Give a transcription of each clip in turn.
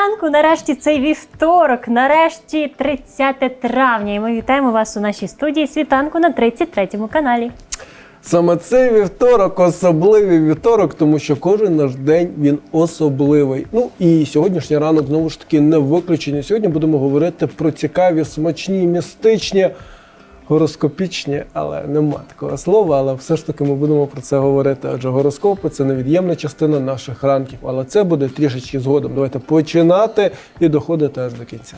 ранку, нарешті цей вівторок, нарешті 30 травня. І ми вітаємо вас у нашій студії світанку на 33-му каналі. Саме цей вівторок особливий вівторок, тому що кожен наш день він особливий. Ну і сьогоднішній ранок знову ж таки не виключення. Сьогодні будемо говорити про цікаві, смачні, містичні, гороскопічні, але нема такого слова. Але все ж таки ми будемо про це говорити. Адже гороскопи це невід'ємна частина наших ранків. Але це буде трішечки згодом. Давайте починати і доходити аж до кінця.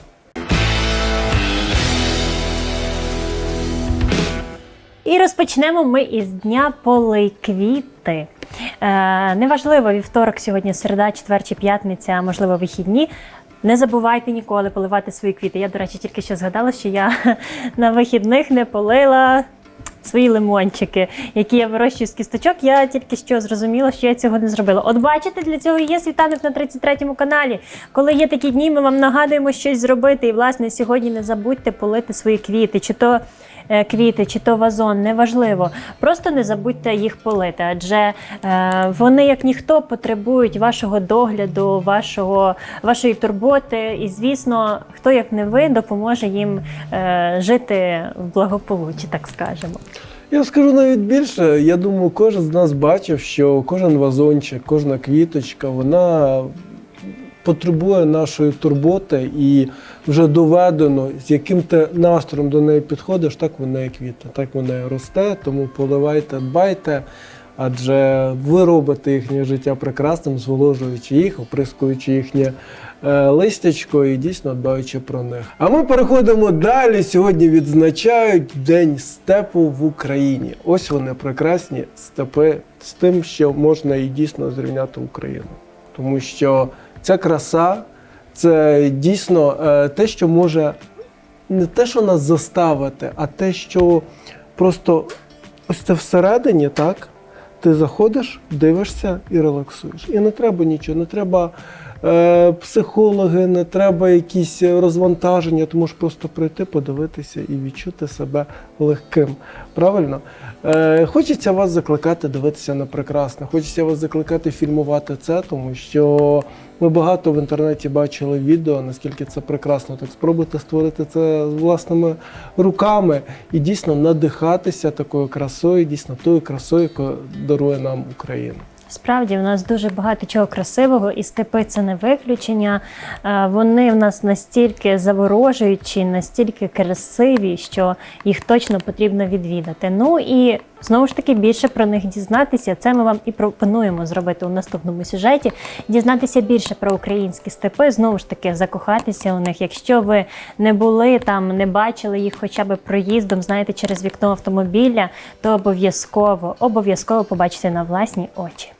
І розпочнемо ми із дня полей квіти. Е, неважливо, вівторок, сьогодні середа, четвер чи п'ятниця, можливо, вихідні. Не забувайте ніколи поливати свої квіти. Я, до речі, тільки що згадала, що я на вихідних не полила свої лимончики, які я вирощую з кісточок. Я тільки що зрозуміла, що я цього не зробила. От бачите, для цього є світанок на 33-му каналі. Коли є такі дні, ми вам нагадуємо щось зробити. І, власне, сьогодні не забудьте полити свої квіти, чи то квіти, чи то вазон, неважливо. Просто не забудьте їх полити, адже е, вони, як ніхто, потребують вашого догляду, вашого, вашої турботи. І, звісно, хто як не ви допоможе їм е, жити в благополуччі, так скажемо. Я скажу навіть більше. Я думаю, кожен з нас бачив, що кожен вазончик, кожна квіточка, вона потребує нашої турботи і вже доведено, з яким ти настроєм до неї підходиш, так вона і квітне, так вона і росте. Тому поливайте, дбайте. Адже ви робите їхнє життя прекрасним, зволожуючи їх, оприскуючи їхнє е, листячко і дійсно дбаючи про них. А ми переходимо далі. Сьогодні відзначають День степу в Україні. Ось вони прекрасні степи з тим, що можна і дійсно зрівняти Україну. Тому що ця краса це дійсно е, те, що може не те, що нас заставити, а те, що просто ось це всередині, так? Ти заходиш, дивишся і релаксуєш. І не треба нічого, не треба психологи, не треба якісь розвантаження. Ти можеш просто прийти, подивитися і відчути себе легким. Правильно? Е, хочеться вас закликати дивитися на прекрасне, хочеться вас закликати фільмувати це, тому що ми багато в інтернеті бачили відео, наскільки це прекрасно. Так спробуйте створити це власними руками і дійсно надихатися такою красою, дійсно тою красою, яку дарує нам Україна. Справді, у нас дуже багато чого красивого, і степи це не виключення. Е, Вони в нас настільки заворожуючі, настільки красиві, що їх точно потрібно відвідати. Ну і знову ж таки більше про них дізнатися. Це ми вам і пропонуємо зробити у наступному сюжеті. Дізнатися більше про українські степи, знову ж таки, закохатися у них. Якщо ви не були там, не бачили їх хоча б проїздом, знаєте, через вікно автомобіля, то обов'язково, обов'язково побачите на власні очі.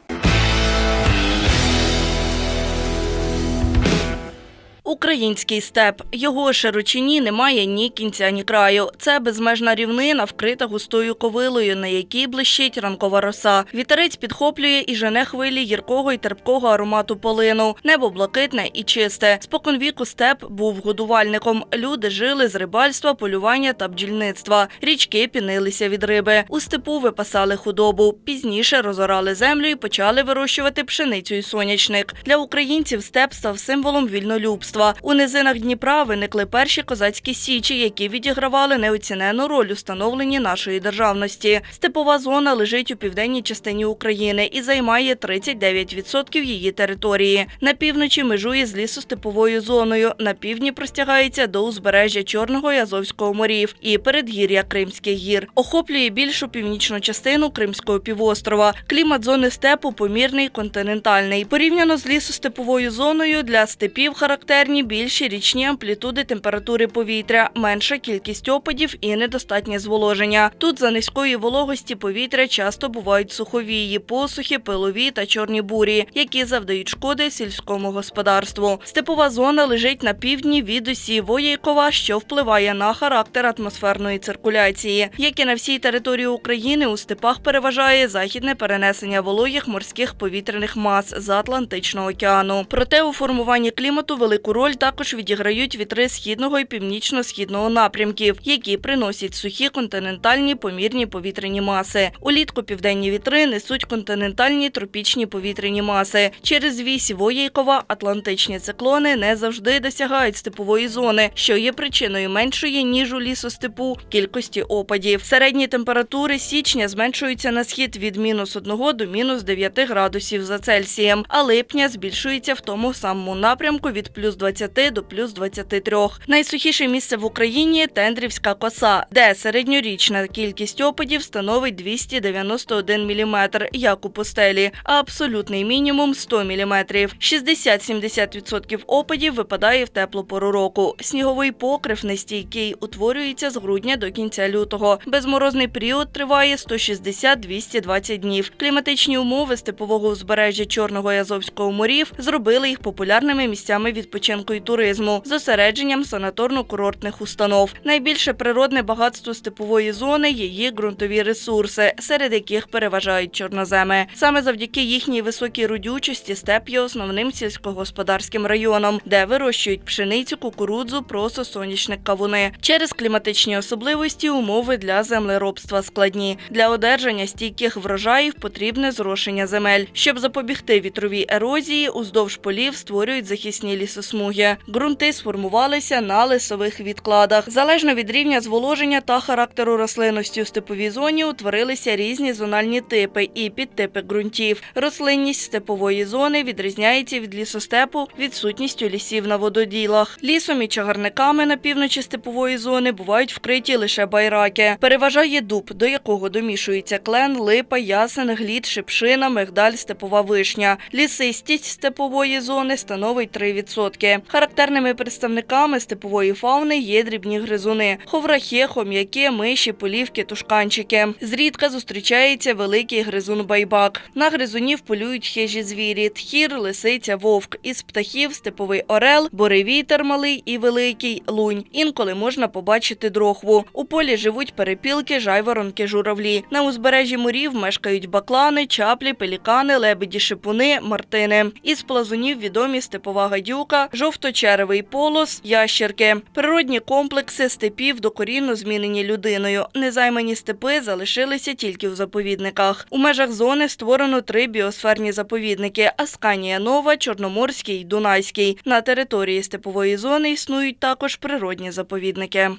Український степ. Його широчині немає ні кінця, ні краю. Це безмежна рівнина, вкрита густою ковилою, на якій блищить ранкова роса. Вітерець підхоплює і жене хвилі гіркого і терпкого аромату полину. Небо блакитне і чисте. Споконвіку степ був годувальником. Люди жили з рибальства, полювання та бджільництва. Річки пінилися від риби. У степу випасали худобу. Пізніше розорали землю і почали вирощувати пшеницю і сонячник. Для українців степ став символом вільнолюбства. У низинах Дніпра виникли перші козацькі січі, які відігравали неоцінену роль у становленні нашої державності. Степова зона лежить у південній частині України і займає 39% її території. На півночі межує з лісостеповою зоною. На півдні простягається до узбережжя Чорного і Азовського морів і передгір'я Кримських гір. Охоплює більшу північну частину Кримського півострова. Клімат зони степу помірний континентальний. Порівняно з лісостеповою зоною для степів характерні більші річні амплітуди температури повітря, менша кількість опадів і недостатнє зволоження. Тут за низької вологості повітря часто бувають суховії, посухи, пилові та чорні бурі, які завдають шкоди сільському господарству. Степова зона лежить на півдні від осі Воєйкова, що впливає на характер атмосферної циркуляції. Як і на всій території України, у степах переважає західне перенесення вологих морських повітряних мас з Атлантичного океану. Проте у формуванні клімату велику велику роль також відіграють вітри східного і північно-східного напрямків, які приносять сухі континентальні помірні повітряні маси. Улітку південні вітри несуть континентальні тропічні повітряні маси. Через вісь Воєйкова атлантичні циклони не завжди досягають степової зони, що є причиною меншої ніж у лісостепу кількості опадів. Середні температури січня зменшуються на схід від мінус 1 до мінус 9 градусів за Цельсієм, а липня збільшується в тому самому напрямку від плюс 20 до плюс 23. Найсухіше місце в Україні Тендрівська коса, де середньорічна кількість опадів становить 291 мм, як у пустелі, а абсолютний мінімум 100 мм. 60-70% опадів випадає в теплу пору року. Сніговий покрив нестійкий утворюється з грудня до кінця лютого. Безморозний період триває 160-220 днів. Кліматичні умови степового узбережжя Чорного і Азовського морів зробили їх популярними місцями відпочинку і туризму, зосередженням санаторно-курортних установ. Найбільше природне багатство степової зони її ґрунтові ресурси, серед яких переважають чорноземи. Саме завдяки їхній високій родючості степ є основним сільськогосподарським районом, де вирощують пшеницю, кукурудзу, просо, сонячник, кавуни. Через кліматичні особливості умови для землеробства складні. Для одержання стійких врожаїв потрібне зрошення земель. Щоб запобігти вітровій ерозії, уздовж полів створюють захисні лісосмуги. Ґрунти сформувалися на лисових відкладах. Залежно від рівня зволоження та характеру рослинності у степовій зоні утворилися різні зональні типи і підтипи ґрунтів. Рослинність степової зони відрізняється від лісостепу відсутністю лісів на вододілах. Лісом і чагарниками на півночі степової зони бувають вкриті лише байраки. Переважає дуб, до якого домішується клен, липа, ясен, глід, шипшина, мигдаль, степова вишня. Лісистість степової зони становить 3%. Характерними представниками степової фауни є дрібні гризуни, ховрахи, хом'яки, миші, полівки, тушканчики. Зрідка зустрічається великий гризун байбак. На гризунів полюють хижі звірі: тхір, лисиця, вовк. Із птахів степовий орел, боревітер малий і великий, лунь. Інколи можна побачити дрохву. У полі живуть перепілки, жайворонки, журавлі. На узбережжі морів мешкають баклани, чаплі, пелікани, лебеді, шипуни, мартини. Із плазунів відомі степова гадюка, жовточеревий полос, ящерки. Природні комплекси степів докорінно змінені людиною. Незаймані степи залишилися тільки в заповідниках. У межах зони створено три біосферні заповідники: Асканія Нова, Чорноморський Дунайський. На території степової зони існують також природні заповідники.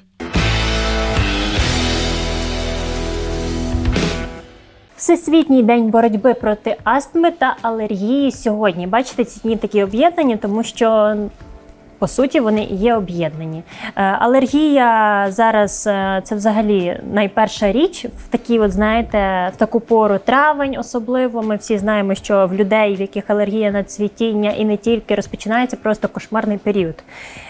Всесвітній день боротьби проти астми та алергії сьогодні. Бачите, ці дні такі об'єднані, тому що. По суті, вони є об'єднані. Е, Алергія зараз е, це взагалі найперша річ в такі, от знаєте, в таку пору травень, особливо. Ми всі знаємо, що в людей, в яких алергія на цвітіння і не тільки розпочинається просто кошмарний період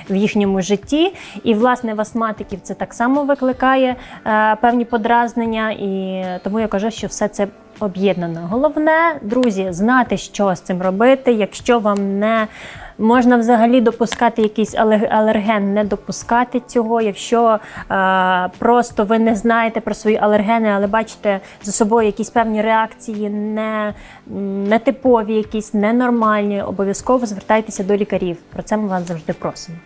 в їхньому житті. І власне в астматиків це так само викликає е, певні подразнення, і тому я кажу, що все це об'єднано. Головне, друзі, знати, що з цим робити, якщо вам не Можна взагалі допускати якийсь алерген, не допускати цього. Якщо е, просто ви не знаєте про свої алергени, але бачите за собою якісь певні реакції, не, м, нетипові, якісь ненормальні, обов'язково звертайтеся до лікарів. Про це ми вас завжди просимо.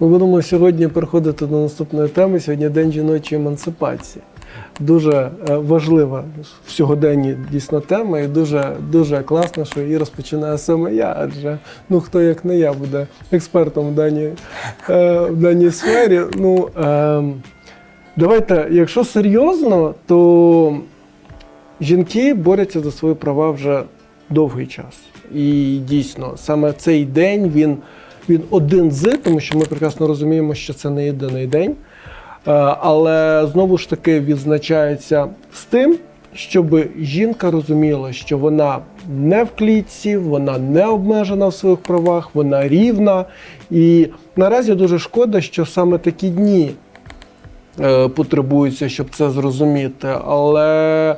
Ми будемо сьогодні переходити до наступної теми. Сьогодні день жіночої емансипації. Дуже е, важлива в сьогоденні дійсно тема, і дуже дуже класно, що її розпочинає саме я, адже ну хто як не я буде експертом в даній, е, в даній сфері. Ну е, давайте, якщо серйозно, то жінки борються за свої права вже довгий час. І дійсно, саме цей день він, він один з, тому що ми прекрасно розуміємо, що це не єдиний день. Е, Але знову ж таки відзначається з тим, щоб жінка розуміла, що вона не в клітці, вона не обмежена в своїх правах, вона рівна. І наразі дуже шкода, що саме такі дні е, потребуються, щоб це зрозуміти. Але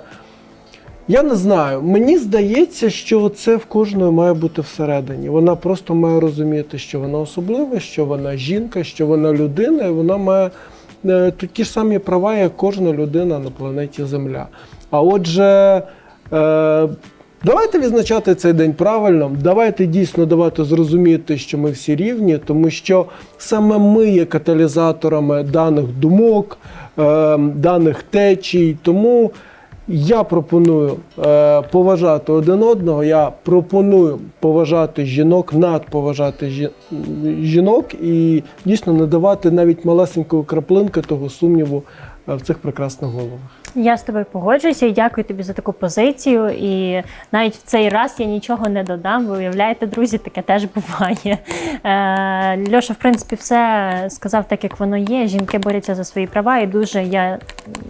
я не знаю. Мені здається, що це в кожної має бути всередині. Вона просто має розуміти, що вона особлива, що вона жінка, що вона людина, і вона має такі ж самі права, як кожна людина на планеті Земля. А отже, е, Давайте відзначати цей день правильно. Давайте дійсно давати зрозуміти, що ми всі рівні, тому що саме ми є каталізаторами даних думок, е, даних течій. Тому я пропоную е, поважати один одного. Я пропоную поважати жінок, надповажати жі- жінок і дійсно надавати навіть малесенької краплинки того сумніву е, в цих прекрасних головах. Я з тобою погоджуюся і дякую тобі за таку позицію. І навіть в цей раз я нічого не додам. Ви уявляєте, друзі, таке теж буває. Е, Льоша, в принципі, все сказав так, як воно є. Жінки борються за свої права, і дуже я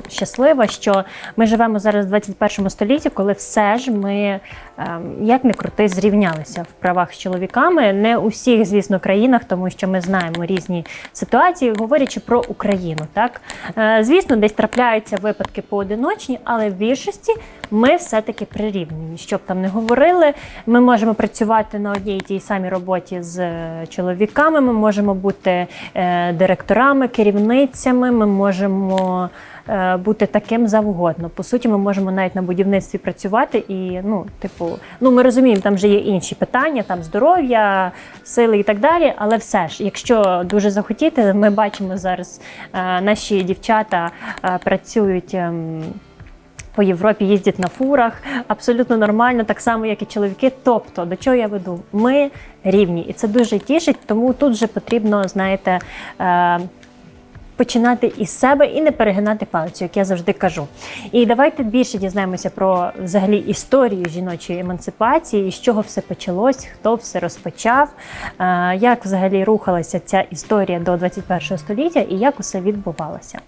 щаслива, що ми живемо зараз в 21 столітті, коли все ж ми, ем, як не крути, зрівнялися в правах з чоловіками. Не у всіх, звісно, країнах, тому що ми знаємо різні ситуації, говорячи про Україну. Так Е, звісно, десь трапляються випадки поодиночні, але в більшості ми все-таки прирівнені. Щоб там не говорили, ми можемо працювати на одній тій самій роботі з е, чоловіками. Ми можемо бути е, директорами, керівницями. Ми можемо бути таким завгодно. По суті, ми можемо навіть на будівництві працювати і, ну, типу, ну ми розуміємо, там вже є інші питання, там здоров'я, сили і так далі. Але все ж, якщо дуже захотіти, ми бачимо зараз е, наші дівчата е, працюють. ем, по Європі їздять на фурах абсолютно нормально, так само, як і чоловіки. Тобто, до чого я веду? Ми рівні, і це дуже тішить, тому тут вже потрібно, знаєте, е, починати із себе і не перегинати палицю, як я завжди кажу. І давайте більше дізнаємося про взагалі історію жіночої емансипації, з чого все почалось, хто все розпочав, е, як взагалі рухалася ця історія до 21 століття і як усе відбувалося.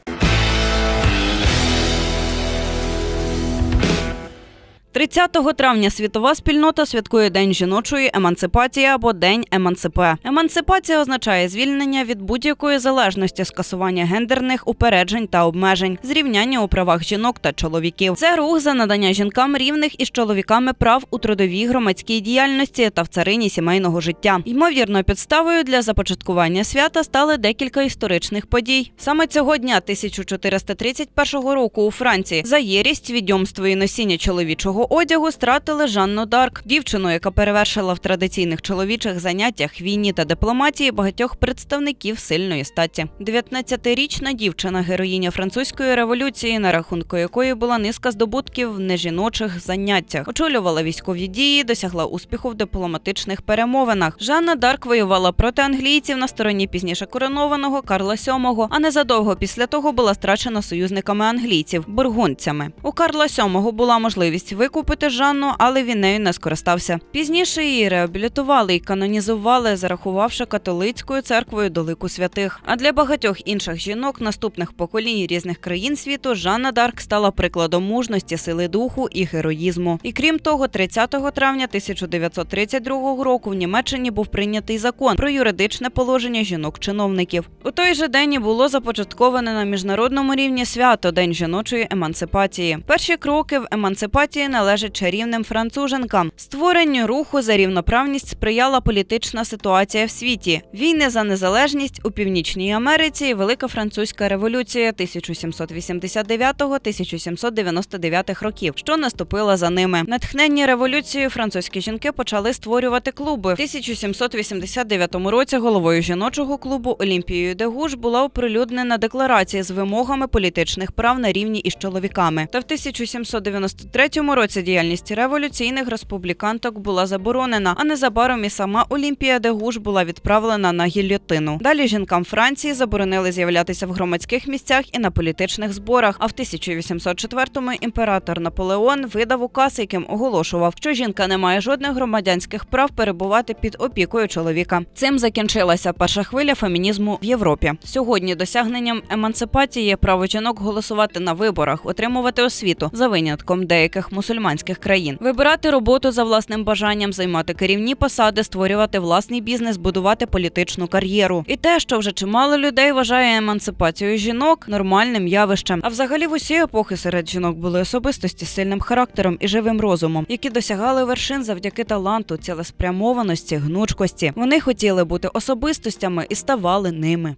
30 травня світова спільнота святкує День жіночої емансипації або День емансипе. Емансипація означає звільнення від будь-якої залежності, скасування гендерних упереджень та обмежень, зрівняння у правах жінок та чоловіків. Це рух за надання жінкам рівних із чоловіками прав у трудовій громадській діяльності та в царині сімейного життя. Ймовірно, підставою для започаткування свята стали декілька історичних подій. Саме цього дня 1431 року у Франції за єрість, відьомство і носіння чоловічого одягу стратили Жанну Дарк, дівчину, яка перевершила в традиційних чоловічих заняттях війні та дипломатії багатьох представників сильної статі. 19-річна дівчина, героїня французької революції, на рахунку якої була низка здобутків в нежіночих заняттях, очолювала військові дії, досягла успіху в дипломатичних перемовинах. Жанна Дарк воювала проти англійців на стороні пізніше коронованого Карла VII, а незадовго після того була страчена союзниками англійців бургундцями. У Карла VII була можливість викупити Жанну, але він нею не скористався. Пізніше її реабілітували і канонізували, зарахувавши католицькою церквою до лику святих. А для багатьох інших жінок наступних поколінь різних країн світу Жанна Дарк стала прикладом мужності, сили духу і героїзму. І крім того, 30 травня 1932 року в Німеччині був прийнятий закон про юридичне положення жінок-чиновників. У той же день і було започатковане на міжнародному рівні свято День жіночої емансипації. Перші кроки в емансипації належать чарівним француженкам. Створенню руху за рівноправність сприяла політична ситуація в світі, війни за незалежність у Північній Америці Велика Французька революція 1789-1799 років, що наступила за ними. Натхненні революцією французькі жінки почали створювати клуби. В 1789 році головою жіночого клубу Олімпією де Гуш була оприлюднена декларація з вимогами політичних прав на рівні із чоловіками. Та в 1793 році діяльність революційних республіканток була заборонена, а незабаром і сама Олімпія де Гуш була відправлена на гільйотину. Далі жінкам Франції заборонили з'являтися в громадських місцях і на політичних зборах. А в 1804-му імператор Наполеон видав указ, яким оголошував, що жінка не має жодних громадянських прав перебувати під опікою чоловіка. Цим закінчилася перша хвиля фемінізму в Європі. Сьогодні досягненням емансипації є право жінок голосувати на виборах, отримувати освіту за винятком деяких мусульманських країн, вибирати роботу за власним бажанням, займати керівні посади, створювати власний бізнес, будувати політичну кар'єру. І те, що вже чимало людей вважає емансипацію жінок нормальним явищем. А взагалі в усі епохи серед жінок були особистості з сильним характером і живим розумом, які досягали вершин завдяки таланту, цілеспрямованості, гнучкості. Вони хотіли бути особистостями і ставали ними.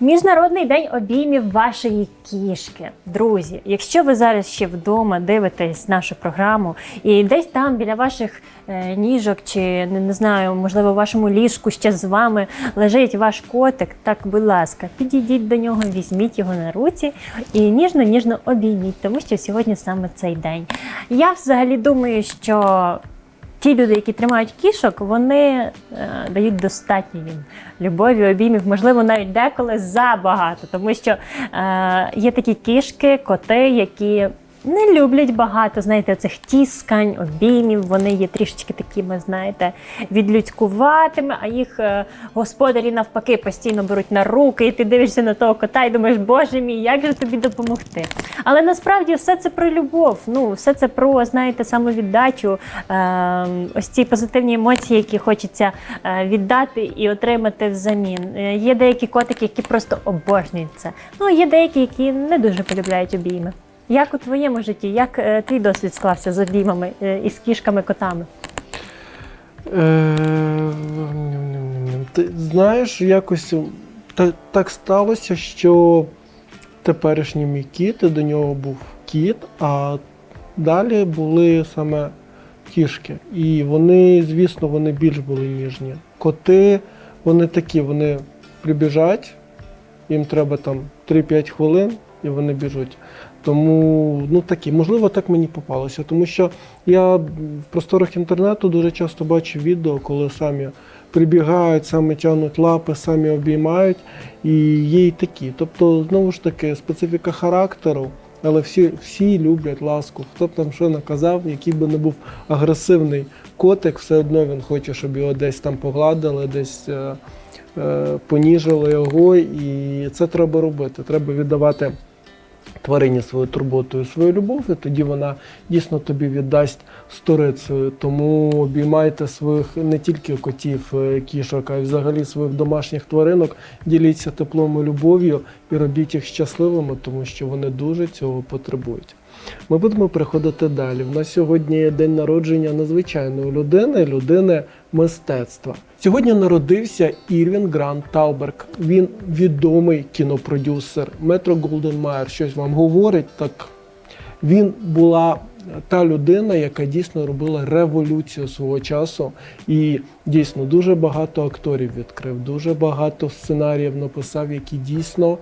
Міжнародний день обіймів вашої кішки. Друзі, якщо ви зараз ще вдома дивитесь нашу програму, і десь там біля ваших е, ніжок, чи не, не знаю, можливо, в вашому ліжку ще з вами лежить ваш котик, так, будь ласка, підійдіть до нього, візьміть його на руці і ніжно-ніжно обійміть, тому що сьогодні саме цей день. Я взагалі думаю, що ті люди, які тримають кішок, вони е, дають достатньо їм любові, обіймів, можливо, навіть деколи забагато, тому що е, є такі кішки, коти, які. Не люблять багато, знаєте, цих тіскань, обіймів. Вони є трішечки такими, знаєте, відлюдькуватими, а їх е, господарі навпаки постійно беруть на руки, і ти дивишся на того кота і думаєш, боже мій, як же тобі допомогти? Але насправді все це про любов. Ну, все це про, знаєте, самовіддачу, е, ось ці позитивні емоції, які хочеться е, віддати і отримати взамін. Е, є деякі котики, які просто обожнюють це. Ну, є деякі, які не дуже полюбляють обійми. Як у твоєму житті, як е, твій досвід склався з обіймами е, і з кішками, котами? Е, Ти знаєш, якось та- так сталося, що теперішній мій кіт, до нього був кіт, а далі були саме кішки. І вони, звісно, вони більш були ніжні. Коти, вони такі, вони прибіжать, їм треба там 3-5 хвилин, і вони біжуть. Тому ну такі, можливо, так мені попалося, тому що я в просторах інтернету дуже часто бачу відео, коли самі прибігають, самі тягнуть лапи, самі обіймають, і є й такі. Тобто, знову ж таки, специфіка характеру, але всі, всі люблять ласку. Хто б там що наказав, який би не був агресивний котик, все одно він хоче, щоб його десь там погладили, десь е, е, поніжили його, і це треба робити. Треба віддавати тварині свою турботу і свою любов, і тоді вона дійсно тобі віддасть сторицею. Тому обіймайте своїх не тільки котів, е, кішок, а й взагалі своїх домашніх тваринок. Діліться теплом і любов'ю і робіть їх щасливими, тому що вони дуже цього потребують. Ми будемо переходити далі. В нас сьогодні день народження незвичайної людини, людини мистецтва. Сьогодні народився Ірвін Грант Тауберг. Він відомий кінопродюсер. Метро Голден Майер щось вам говорить. Так він була та людина, яка дійсно робила революцію свого часу. І дійсно дуже багато акторів відкрив, дуже багато сценаріїв написав, які дійсно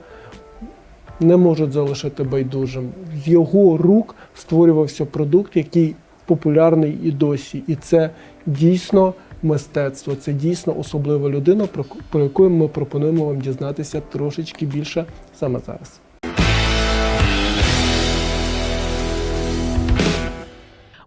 не можуть залишити байдужим. З його рук створювався продукт, який популярний і досі. І це дійсно мистецтво, це дійсно особлива людина, про, яку ми пропонуємо вам дізнатися трошечки більше саме зараз.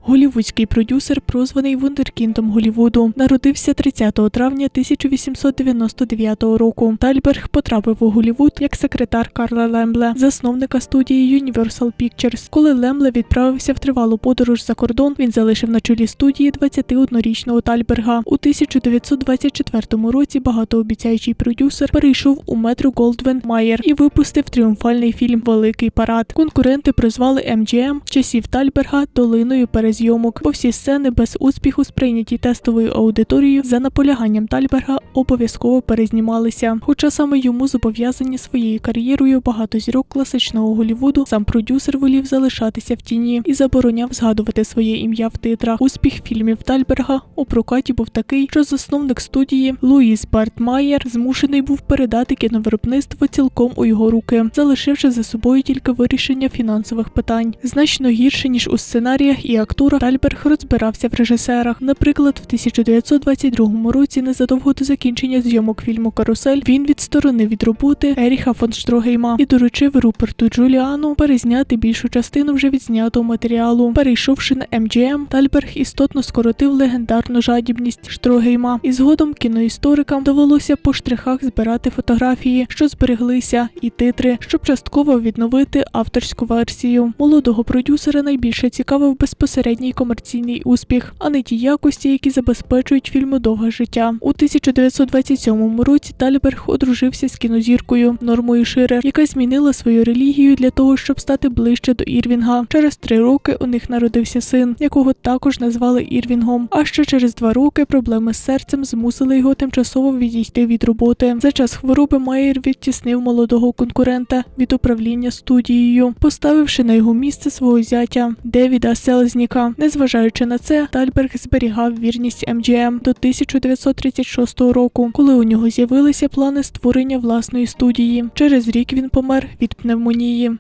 Голівудський продюсер, прозваний Вундеркіндом Голівуду, народився 30 травня 1899 року. Тальберг потрапив у Голівуд як секретар Карла Лембле, засновника студії Universal Pictures. Коли Лембле відправився в тривалу подорож за кордон, він залишив на чолі студії 21-річного Тальберга. У 1924 році багатообіцяючий продюсер перейшов у метро Голдвен Майер і випустив тріумфальний фільм Великий парад. Конкуренти прозвали MGM часів Тальберга долиною перезйомок, бо всі сцени без успіху сприйняті тестовою аудиторією за наполяганням Тальберга обов'язково перезнімалися. Хоча саме йому зобов'язані своєю кар'єрою багато зірок класичного Голлівуду, сам продюсер волів залишатися в тіні і забороняв згадувати своє ім'я в титрах. Успіх фільмів Тальберга у прокаті був такий, що засновник студії Луїс Барт Майер змушений був передати кіновиробництво цілком у його руки, залишивши за собою тільки вирішення фінансових питань. Значно гірше ніж у сценаріях і акторах Тальберг розбирався в режисерах. Наприклад, в 1922 році, незадовго до закінчення зйомок фільму Карусель, він відсторонив від роботи Еріха фон Штрогейма і доручив Руперту Джуліану перезняти більшу частину вже відзнятого матеріалу. Перейшовши на MGM, Тальберг істотно скоротив легендарну жадібність Штрогейма, і згодом кіноісторикам довелося по штрихах збирати фотографії, що збереглися, і титри, щоб частково відновити авторську версію. Молодого продюсера найбільше цікавив безпосередній середній комерційний успіх, а не ті якості, які забезпечують фільму довге життя. У 1927 році Тальберг одружився з кінозіркою Нормою Ширер, яка змінила свою релігію для того, щоб стати ближче до Ірвінга. Через три роки у них народився син, якого також назвали Ірвінгом. А ще через два роки проблеми з серцем змусили його тимчасово відійти від роботи. За час хвороби Майер відтіснив молодого конкурента від управління студією, поставивши на його місце свого зятя Девіда Селзніка. Незважаючи на це, Тальберг зберігав вірність МДМ до 1936 року, коли у нього з'явилися плани створення власної студії. Через рік він помер від пневмонії.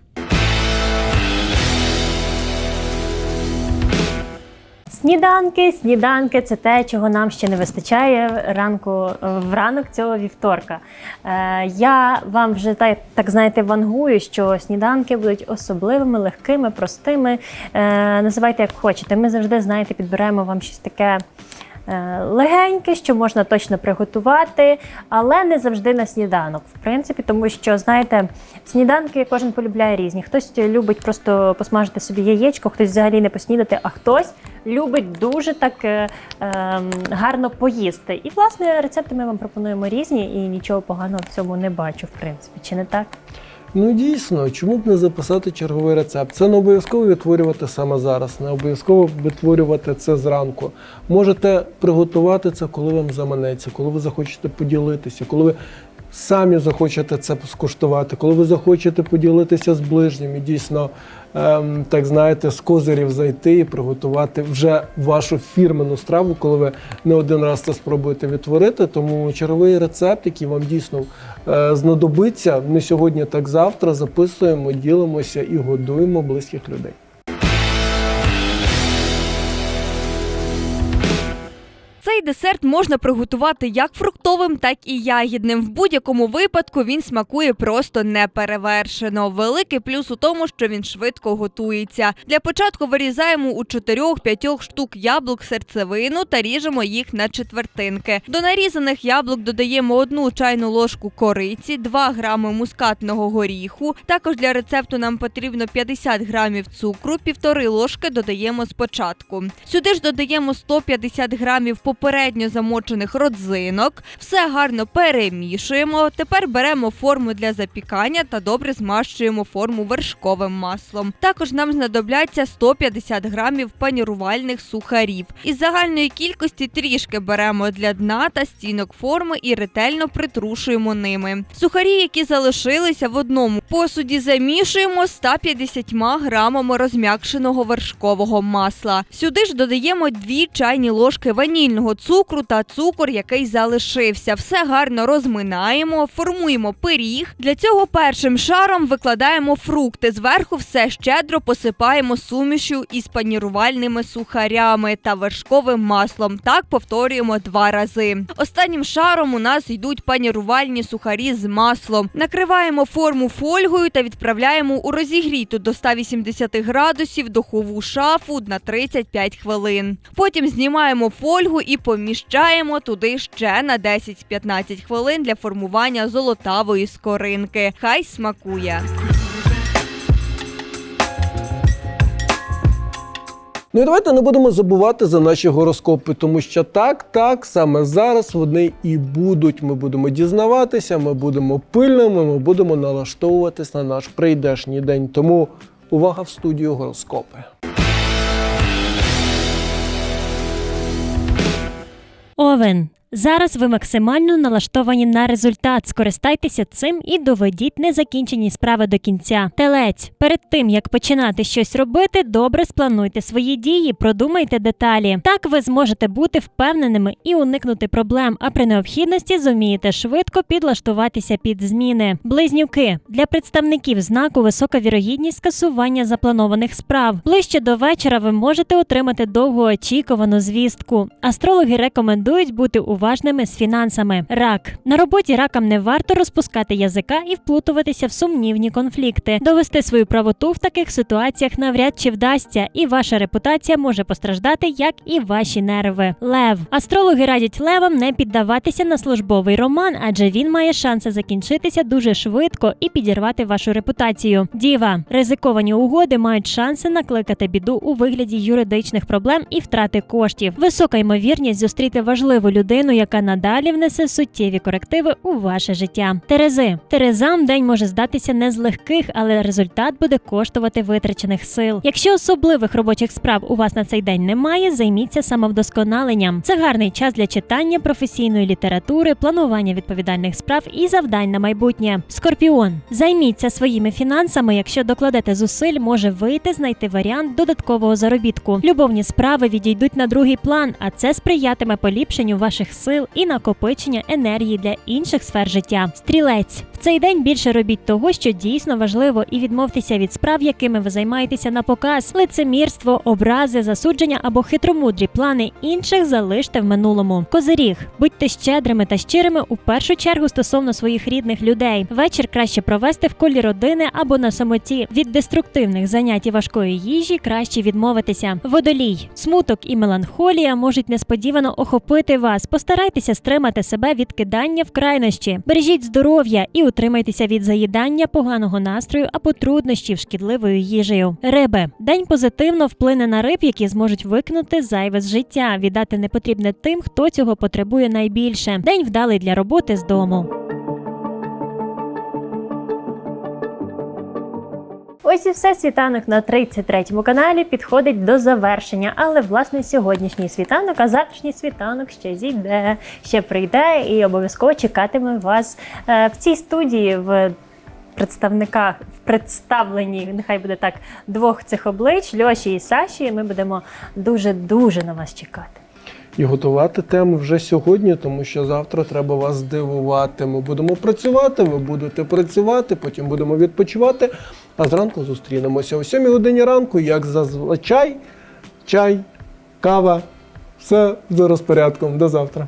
Сніданки, сніданки це те, чого нам ще не вистачає ранку в ранок цього вівторка. Е, я вам вже так, так знаєте, вангую, що сніданки будуть особливими, легкими, простими. Е, називайте як хочете. Ми завжди знаєте, підберемо вам щось таке. Е, Легеньке, що можна точно приготувати, але не завжди на сніданок. В принципі, тому що знаєте, сніданки кожен полюбляє різні. Хтось любить просто посмажити собі яєчко, хтось взагалі не поснідати, а хтось любить дуже так е, е, гарно поїсти. І власне рецепти ми вам пропонуємо різні, і нічого поганого в цьому не бачу, в принципі, чи не так? Ну дійсно, чому б не записати черговий рецепт? Це не обов'язково відтворювати саме зараз, не обов'язково відтворювати це зранку. Можете приготувати це, коли вам заманеться, коли ви захочете поділитися, коли ви самі захочете це скуштувати, коли ви захочете поділитися з ближнім і дійсно, ем, так знаєте, з козирів зайти і приготувати вже вашу фірмену страву, коли ви не один раз це спробуєте відтворити. Тому черговий рецепт, який вам дійсно е, знадобиться не сьогодні, так завтра. Записуємо, ділимося і годуємо близьких людей. Цей десерт можна приготувати як фруктовим, так і ягідним. В будь-якому випадку він смакує просто неперевершено. Великий плюс у тому, що він швидко готується. Для початку вирізаємо у 4-5 штук яблук серцевину та ріжемо їх на четвертинки. До нарізаних яблук додаємо одну чайну ложку кориці, 2 грами мускатного горіху. Також для рецепту нам потрібно 50 грамів цукру, півтори ложки додаємо спочатку. Сюди ж додаємо 150 грамів попередньо замочених родзинок. Все гарно перемішуємо. Тепер беремо форму для запікання та добре змащуємо форму вершковим маслом. Також нам знадобляться 150 грамів панірувальних сухарів. Із загальної кількості трішки беремо для дна та стінок форми і ретельно притрушуємо ними. Сухарі, які залишилися в одному посуді, замішуємо 150 грамами розм'якшеного вершкового масла. Сюди ж додаємо 2 чайні ложки ванільного цукру та цукор, який залишився. Все гарно розминаємо, формуємо пиріг. Для цього першим шаром викладаємо фрукти. Зверху все щедро посипаємо сумішю із панірувальними сухарями та вершковим маслом. Так повторюємо два рази. Останнім шаром у нас йдуть панірувальні сухарі з маслом. Накриваємо форму фольгою та відправляємо у розігріту до 180 градусів духову шафу на 35 хвилин. Потім знімаємо фольгу і поміщаємо туди ще на 10-15 хвилин для формування золотавої скоринки. Хай смакує. Ну і давайте не будемо забувати за наші гороскопи, тому що так, так, саме зараз вони і будуть. Ми будемо дізнаватися, ми будемо пильними, ми будемо налаштовуватись на наш прийдешній день. Тому увага в студію гороскопи. oven. Зараз ви максимально налаштовані на результат. Скористайтеся цим і доведіть незакінчені справи до кінця. Телець, перед тим як починати щось робити, добре сплануйте свої дії, продумайте деталі. Так ви зможете бути впевненими і уникнути проблем, а при необхідності зумієте швидко підлаштуватися під зміни. Близнюки для представників знаку висока вірогідність скасування запланованих справ. Ближче до вечора ви можете отримати довгоочікувану звістку. Астрологи рекомендують бути уважними уважними з фінансами. Рак на роботі ракам не варто розпускати язика і вплутуватися в сумнівні конфлікти. Довести свою правоту в таких ситуаціях навряд чи вдасться, і ваша репутація може постраждати, як і ваші нерви. Лев астрологи радять левам не піддаватися на службовий роман, адже він має шанси закінчитися дуже швидко і підірвати вашу репутацію. Діва ризиковані угоди мають шанси накликати біду у вигляді юридичних проблем і втрати коштів. Висока ймовірність зустріти важливу людину, яка надалі внесе суттєві корективи у ваше життя. Терези Терезам день може здатися не з легких, але результат буде коштувати витрачених сил. Якщо особливих робочих справ у вас на цей день немає, займіться самовдосконаленням. Це гарний час для читання професійної літератури, планування відповідальних справ і завдань на майбутнє. Скорпіон, займіться своїми фінансами. Якщо докладете зусиль, може вийти знайти варіант додаткового заробітку. Любовні справи відійдуть на другий план, а це сприятиме поліпшенню ваших сил і накопичення енергії для інших сфер життя. Стрілець цей день більше робіть того, що дійсно важливо, і відмовтеся від справ, якими ви займаєтеся на показ. Лицемірство, образи, засудження або хитромудрі плани інших залиште в минулому. Козиріг, будьте щедрими та щирими у першу чергу стосовно своїх рідних людей. Вечір краще провести в колі родини або на самоті. Від деструктивних занять і важкої їжі краще відмовитися. Водолій, смуток і меланхолія можуть несподівано охопити вас. Постарайтеся стримати себе від кидання в крайнощі. Бережіть здоров'я і утримайтеся від заїдання поганого настрою або труднощів шкідливою їжею. Риби день позитивно вплине на риб, які зможуть викинути зайве з життя, віддати непотрібне тим, хто цього потребує найбільше. День вдалий для роботи з дому. Ось і все світанок на 33-му каналі підходить до завершення. Але власне сьогоднішній світанок, а завтрашній світанок ще зійде, ще прийде і обов'язково чекатиме вас е, в цій студії в представниках в представленні, нехай буде так, двох цих облич Льоші і Саші. Ми будемо дуже дуже на вас чекати. І готувати теми вже сьогодні, тому що завтра треба вас здивувати. Ми будемо працювати, ви будете працювати, потім будемо відпочивати. А зранку зустрінемося о 7 годині ранку, як зазвичай, чай, кава. Все за розпорядком. До завтра.